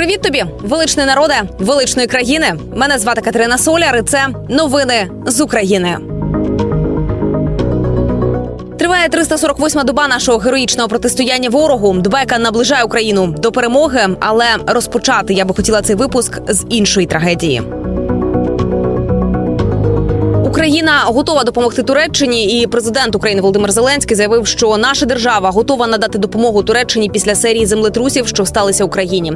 Привіт тобі, величний народе, величної країни. Мене звати Катерина Соляр. і Це новини з України. Триває 348-ма доба нашого героїчного протистояння ворогу. Доба, яка наближає Україну до перемоги, але розпочати я би хотіла цей випуск з іншої трагедії. Україна готова допомогти Туреччині, і президент України Володимир Зеленський заявив, що наша держава готова надати допомогу Туреччині після серії землетрусів, що сталися Україні.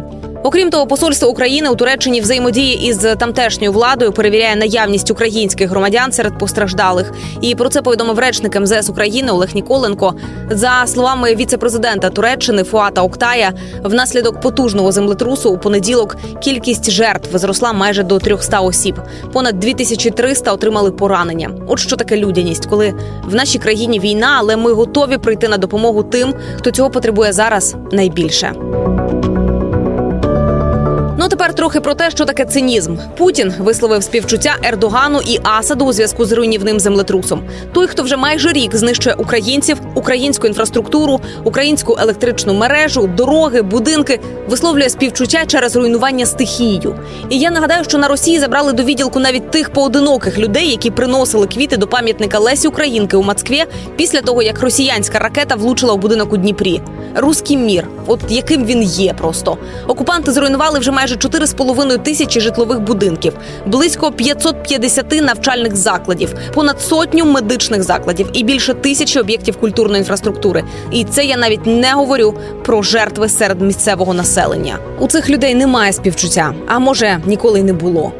Окрім того, посольство України у Туреччині взаємодії із тамтешньою владою перевіряє наявність українських громадян серед постраждалих. І про це повідомив речник МЗС України Олег Ніколенко. За словами віце-президента Туреччини Фуата Октая, внаслідок потужного землетрусу у понеділок кількість жертв зросла майже до 300 осіб. Понад 2300 отримали поранення. От що таке людяність, коли в нашій країні війна, але ми готові прийти на допомогу тим, хто цього потребує зараз найбільше. Ну тепер трохи про те, що таке цинізм. Путін висловив співчуття Ердогану і Асаду у зв'язку з руйнівним землетрусом. Той, хто вже майже рік знищує українців, українську інфраструктуру, українську електричну мережу, дороги, будинки, висловлює співчуття через руйнування стихією. І я нагадаю, що на Росії забрали до відділку навіть тих поодиноких людей, які приносили квіти до пам'ятника Лесі Українки у Москві після того, як росіянська ракета влучила в будинок у Дніпрі. Руський мір, от яким він є, просто окупанти зруйнували вже майже 4,5 тисячі житлових будинків, близько 550 навчальних закладів, понад сотню медичних закладів і більше тисячі об'єктів культурної інфраструктури. І це я навіть не говорю про жертви серед місцевого населення. У цих людей немає співчуття, а може ніколи й не було.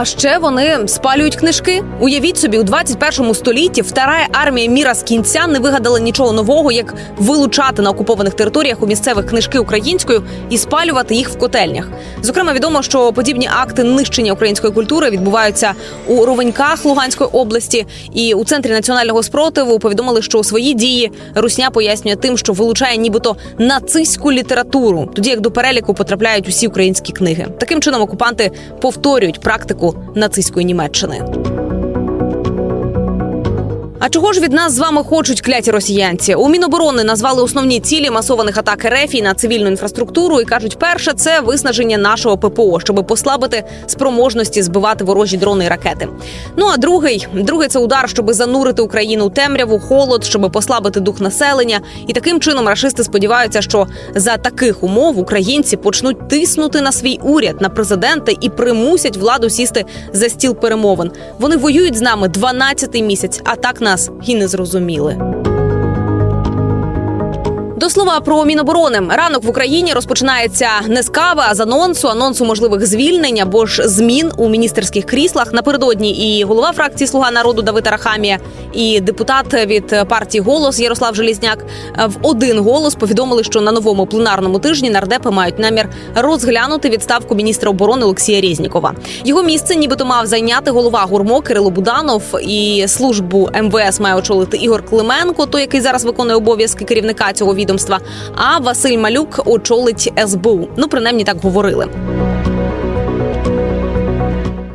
А ще вони спалюють книжки. Уявіть собі, у 21 столітті втора армія міра з кінця не вигадала нічого нового, як вилучати на окупованих територіях у місцевих книжки українською і спалювати їх в котельнях. Зокрема, відомо, що подібні акти нищення української культури відбуваються у Ровеньках Луганської області. І у центрі національного спротиву повідомили, що свої дії Русня пояснює тим, що вилучає нібито нацистську літературу, тоді як до переліку потрапляють усі українські книги. Таким чином окупанти повторюють практику нацистської Німеччини. А чого ж від нас з вами хочуть кляті росіянці? У Міноборони назвали основні цілі масованих атак РФ на цивільну інфраструктуру і кажуть, перше це виснаження нашого ППО, щоб послабити спроможності збивати ворожі дрони і ракети. Ну а другий другий це удар, щоб занурити Україну у темряву, холод, щоб послабити дух населення. І таким чином рашисти сподіваються, що за таких умов українці почнуть тиснути на свій уряд, на президента і примусять владу сісти за стіл перемовин. Вони воюють з нами 12-й місяць, а так нас і не зрозуміли. До слова про міноборони ранок в Україні розпочинається не з кави, а з анонсу, анонсу можливих звільнень або ж змін у міністерських кріслах. Напередодні і голова фракції Слуга народу Давид Арахамія, і депутат від партії Голос Ярослав Желізняк в один голос повідомили, що на новому пленарному тижні нардепи мають намір розглянути відставку міністра оборони Олексія Резнікова. Його місце, нібито мав зайняти голова гурмо Кирило Буданов, і службу МВС має очолити Ігор Клименко, той який зараз виконує обов'язки керівника цього відомства. А Василь Малюк очолить СБУ. Ну принаймні так говорили.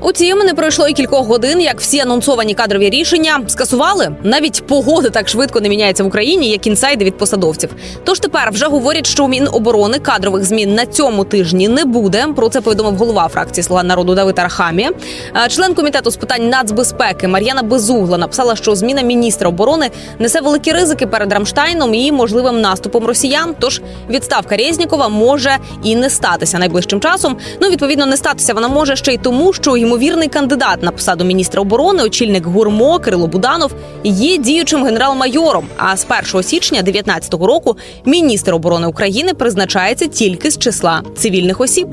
Утім, не пройшло і кількох годин, як всі анонсовані кадрові рішення скасували. Навіть погода так швидко не міняється в Україні, як інсайди від посадовців. Тож тепер вже говорять, що у Міноборони кадрових змін на цьому тижні не буде. Про це повідомив голова фракції Слуга народу Давид Архамія. Член комітету з питань нацбезпеки Мар'яна Безугла написала, що зміна міністра оборони несе великі ризики перед Рамштайном і можливим наступом росіян. Тож відставка Резнікова може і не статися найближчим часом. Ну відповідно, не статися вона може ще й тому, що йому ймовірний кандидат на посаду міністра оборони, очільник гурмо Кирило Буданов, є діючим генерал-майором. А з 1 січня 2019 року міністр оборони України призначається тільки з числа цивільних осіб.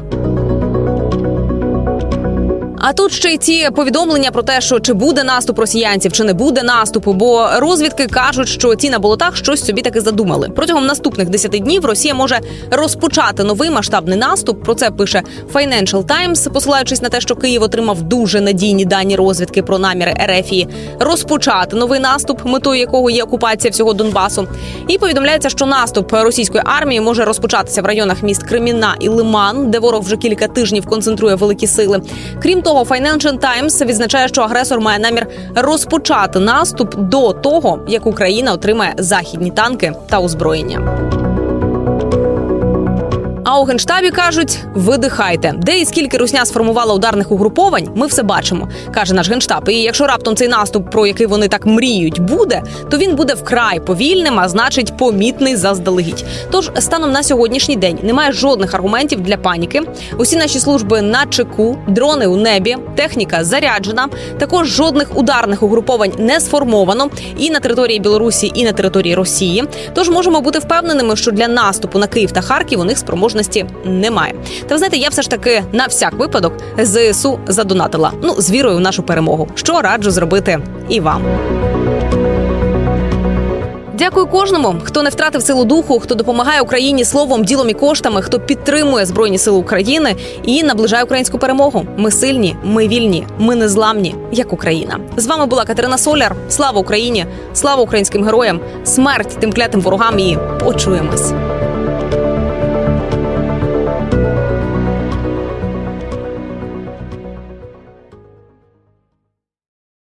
А тут ще й ці повідомлення про те, що чи буде наступ росіянців, чи не буде наступу, бо розвідки кажуть, що ті на болотах щось собі таки задумали. Протягом наступних 10 днів Росія може розпочати новий масштабний наступ. Про це пише Financial Times, посилаючись на те, що Київ отримав дуже надійні дані розвідки про наміри Ерефії розпочати новий наступ, метою якого є окупація всього Донбасу. І повідомляється, що наступ російської армії може розпочатися в районах міст Кремінна і Лиман, де ворог вже кілька тижнів концентрує великі сили. Крім того, Financial Times відзначає, що агресор має намір розпочати наступ до того, як Україна отримає західні танки та озброєння. А у генштабі кажуть: видихайте, де і скільки русня сформувала ударних угруповань, ми все бачимо, каже наш генштаб. І якщо раптом цей наступ, про який вони так мріють, буде, то він буде вкрай повільним, а значить помітний заздалегідь. Тож станом на сьогоднішній день немає жодних аргументів для паніки. Усі наші служби на чеку, дрони у небі, техніка заряджена. Також жодних ударних угруповань не сформовано і на території Білорусі, і на території Росії. Тож можемо бути впевненими, що для наступу на Київ та Харків у них спроможності немає. Та ви знаєте, я все ж таки на всяк випадок ЗСУ задонатила. Ну з вірою в нашу перемогу, що раджу зробити і вам. Дякую кожному, хто не втратив силу духу, хто допомагає Україні словом, ділом і коштами, хто підтримує збройні сили України і наближає українську перемогу. Ми сильні, ми вільні, ми незламні, як Україна. З вами була Катерина Соляр. Слава Україні! Слава українським героям! Смерть тим клятим ворогам і почуємось.